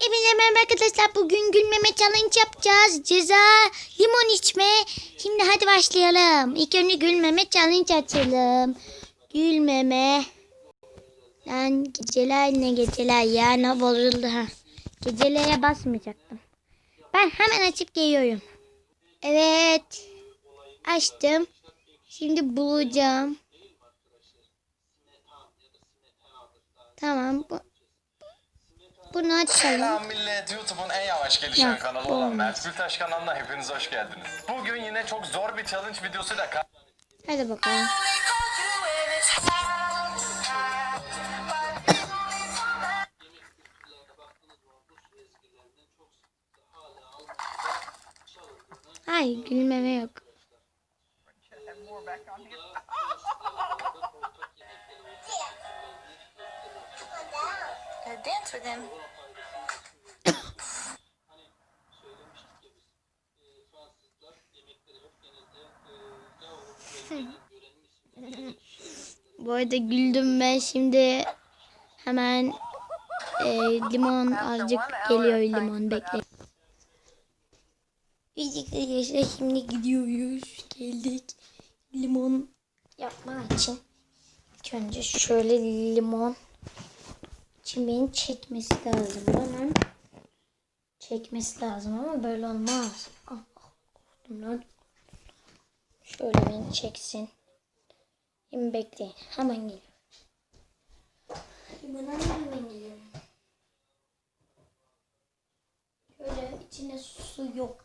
Hepinize merhaba arkadaşlar. Bugün gülmeme challenge yapacağız. Ceza limon içme. Şimdi hadi başlayalım. İlk önce gülmeme challenge açalım. Gülmeme. Lan geceler ne geceler ya ne bozuldu ha. Gecelere basmayacaktım. Ben hemen açıp geliyorum. Evet. Açtım. Şimdi bulacağım. Tamam. Bu, bunu açalım. Selam millet. YouTube'un en yavaş gelişen Ya, kanalı olmaz. olan Mert Gültaş kanalına hepiniz hoş geldiniz. Bugün yine çok zor bir challenge videosuyla Hadi bakalım. Ay gülmeme yok. Him. Bu arada güldüm ben şimdi hemen e, limon azıcık geliyor limon bekle. Biz arkadaşlar şimdi gidiyoruz. Geldik. Limon yapmak için. İlk önce şöyle limon çimeğin çekmesi lazım. Hemen çekmesi lazım ama böyle olmaz. Ah, ah, korktum. Şöyle beni çeksin. Şimdi bekleyin. Hemen geliyorum. Limona hemen geliyorum. Şöyle içine su yok.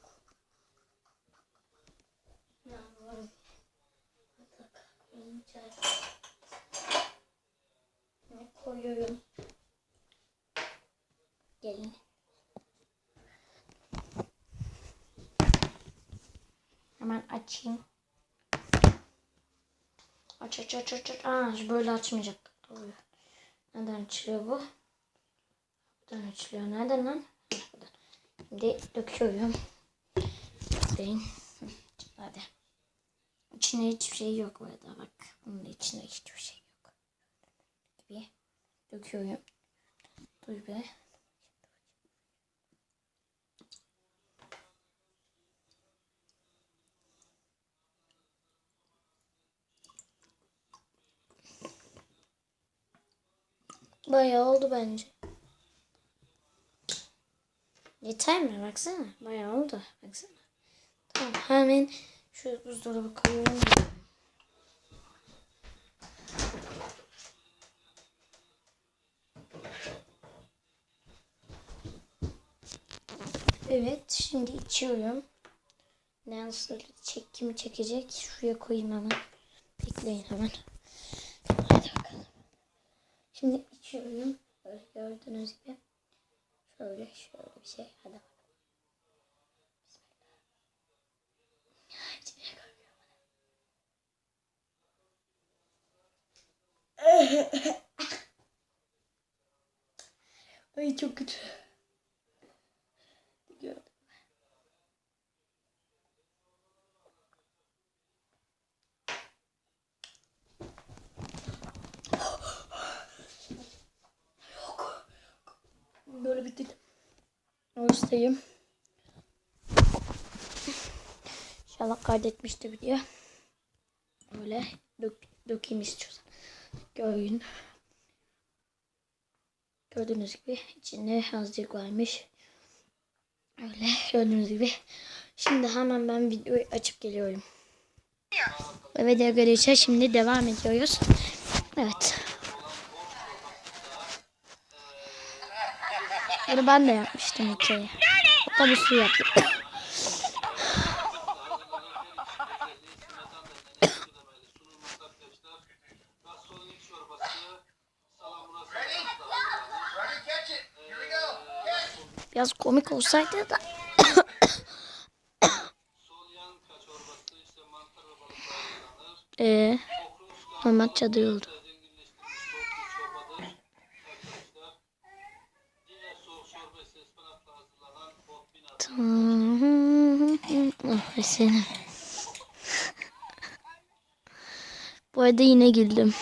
Koyuyorum? Gelin. Hemen açayım. Aç aç aç aç aç. Aa böyle açmayacak. Oluyor. Neden açılıyor bu? Buradan açılıyor. Nereden lan? Şimdi döküyorum. Bekleyin. Hı, Hadi. İçine hiçbir şey yok bu arada bak. Bunun içinde hiçbir şey yok. Gibi döküyorum. Dur be. Bayağı oldu bence. Yeter mi? Baksana. Bayağı oldu. Baksana. Tamam. Hemen şu buzdolabı koyuyorum. Evet. Şimdi içiyorum. Nasıl çek, kimi çekecek? Şuraya koyayım hemen. Bekleyin hemen. Şimdi içiyorum. Böyle gördüğünüz gibi. Şöyle şöyle bir şey. Hadi bakalım. Ay çok kötü. Oruçtayım. İnşallah kaydetmiştir video. Böyle dök, dökeyim istiyorsan. Görün. Gördüğünüz gibi içinde azıcık varmış. Öyle gördüğünüz gibi. Şimdi hemen ben videoyu açıp geliyorum. Evet arkadaşlar şimdi devam ediyoruz. Evet. Bunu ben de yapmıştım kere. Hatta bir sürü. Biraz komik olsaydı da. Eee normal çadır oldu. Ah, seni. Bu arada yine güldüm.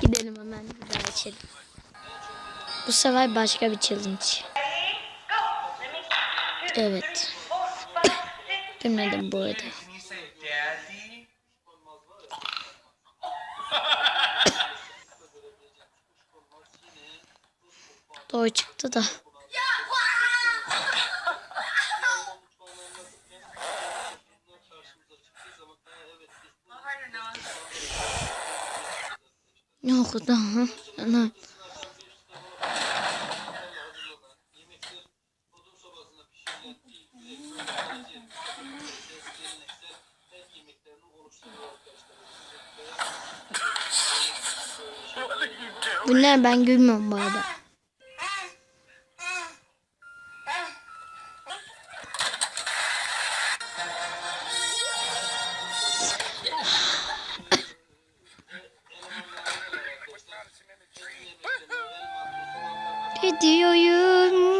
Gidelim hemen bir daha içelim. Bu sefer başka bir challenge. Evet. Gülmedim bu arada. Doğru çıktı da. Ne oldu ha? Ana. Bu ne ben gülmüyorum bu arada. 余裕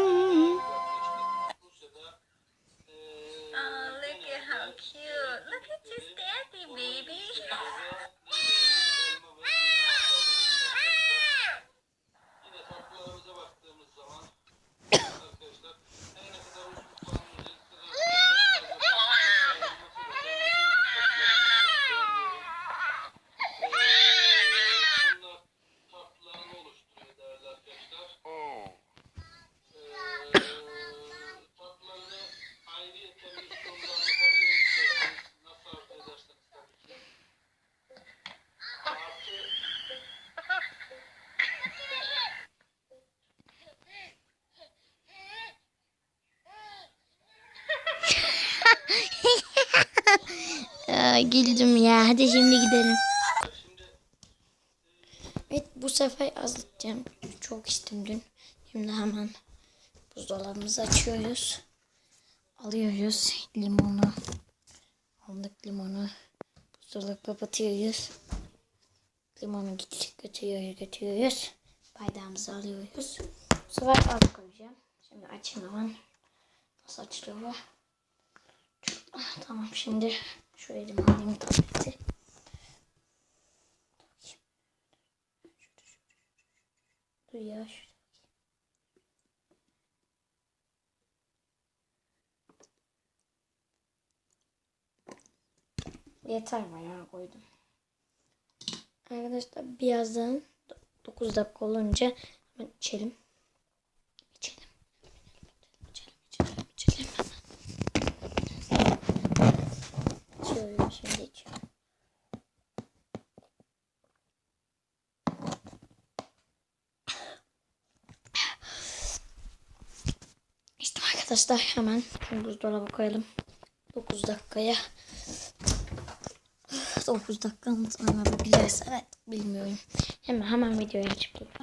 Aa, güldüm ya. Hadi şimdi gidelim. Evet bu sefer azıtacağım. Çok içtim dün. Şimdi hemen buzdolabımızı açıyoruz. Alıyoruz limonu. Aldık limonu. Buzdolabı kapatıyoruz. Limonu git götürüyoruz götürüyoruz. Bardağımızı alıyoruz. Bu sefer az koyacağım. Şimdi açayım hemen. Nasıl açılıyor bu? Ah, Tamam şimdi şu elime alayım tableti. Dur ya şurada. Yeter bayağı koydum. Arkadaşlar birazdan 9 dakika olunca hemen. İçelim. İçelim, içelim, içelim hemen. İçiyorum şimdi içiyorum. İşte arkadaşlar hemen şunu buzdolabı koyalım. 9 dakikaya. 9 dakika mı sonra bakacağız. Evet bilmiyorum. Hemen hemen videoya çıkıyorum.